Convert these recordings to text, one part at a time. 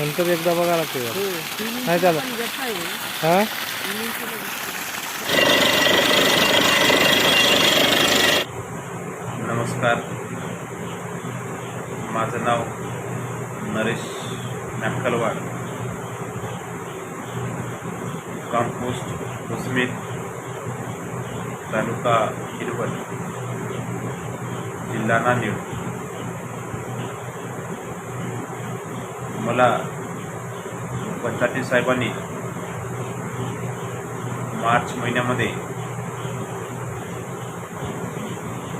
नंतर एकदा बघा लागते हो नाही त्याला. हा. गप्पा. नमस्कार. माझं नाव नरेश नाटकलवाड कंपोस्ट उस्मीत तालुका हिरवळ जिल्हा नांदेड. मला पंचायती साहेबांनी मार्च महिन्यामध्ये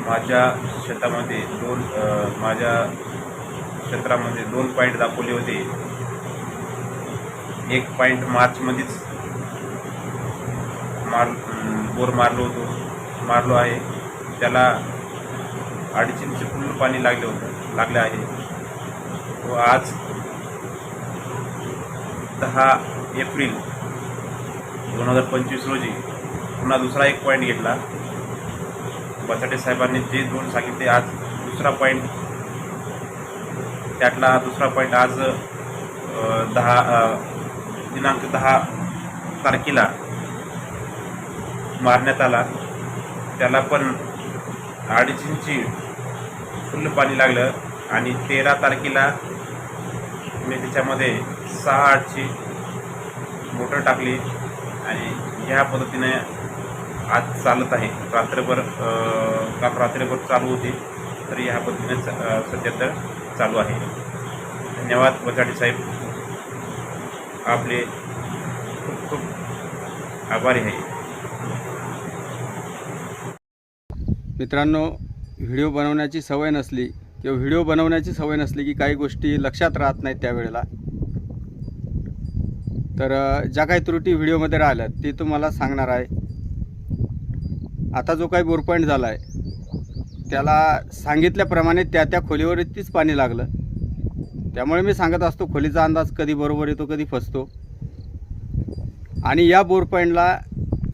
माझ्या शेतामध्ये दोन माझ्या क्षेत्रामध्ये दोन पॉईंट दाखवले होते. एक पॉईंट मार्चमध्येच मार बोर मारलो होतो मारलो आहे. त्याला अडीच इंच पूर्ण पाणी लागले होतं लागले आहे. व आज दहा एप्रिल दोन हजार पंचवीस रोजी पुन्हा दुसरा एक पॉईंट घेतला. बसाटे साहेबांनी जे दोन सांगितले आज दुसरा पॉईंट त्यातला दुसरा पॉईंट आज दहा दिनांक दहा तारखेला मारण्यात आला. त्याला पण अडीच इंची फुल्ल पाणी लागलं आणि तेरा तारखेला मी त्याच्यामध्ये सहा आठची मोटर टाकली आणि ह्या पद्धतीने आज चालत आहे. रात्रभर काल रात्रभर चालू होती तरी ह्या पद्धतीने सध्या तर चालू आहे. धन्यवाद बचाटे साहेब. आपले खूप खूप आभारी आहे. मित्रांनो व्हिडिओ बनवण्याची सवय नसली किंवा व्हिडिओ बनवण्याची सवय नसली की काही गोष्टी लक्षात राहत नाहीत त्यावेळेला. तर ज्या काही त्रुटी व्हिडिओमध्ये राहिल्या ते तुम्हाला सांगणार आहे. आता जो काही बोरपॉईंट झाला आहे त्याला सांगितल्याप्रमाणे त्या त्या खोलीवरतीच पाणी लागलं. त्यामुळे मी सांगत असतो खोलीचा अंदाज कधी बरोबर येतो कधी फसतो. आणि या बोरपॉईंटला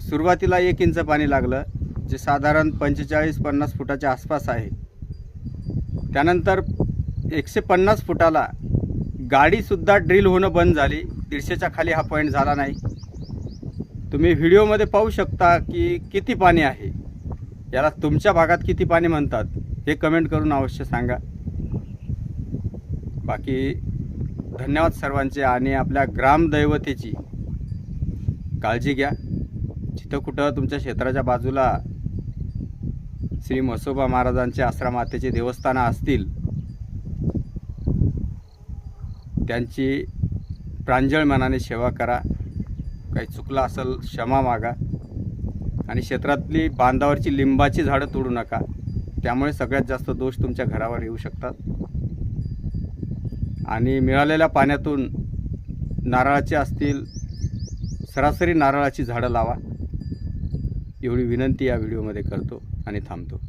सुरुवातीला एक इंच पाणी लागलं जे साधारण पंचेचाळीस पन्नास फुटाच्या आसपास आहे. त्यानंतर एकशे पन्नास फुटाला गाडीसुद्धा ड्रिल होणं बंद झाली. दीडशेच्या खाली हा पॉईंट झाला नाही. तुम्ही व्हिडिओमध्ये पाहू शकता की किती पाणी आहे. याला तुमच्या भागात किती पाणी म्हणतात हे कमेंट करून अवश्य सांगा. बाकी धन्यवाद सर्वांचे आणि आपल्या ग्रामदैवतेची काळजी घ्या. जिथं कुठं तुमच्या क्षेत्राच्या बाजूला श्री म्हसोबा महाराजांचे आश्रमातेचे देवस्थानं असतील त्यांची प्रांजळ मनाने सेवा करा. काही चुकलं असेल क्षमा मागा. आणि क्षेत्रातली बांधावरची लिंबाची झाडं तोडू नका. त्यामुळे सगळ्यात जास्त दोष तुमच्या घरावर येऊ शकतात. आणि मिळालेल्या पाण्यातून नारळाचे असतील सरासरी नारळाची झाडं लावा. एवढी विनंती या व्हिडिओमध्ये करतो आणि थांबतो.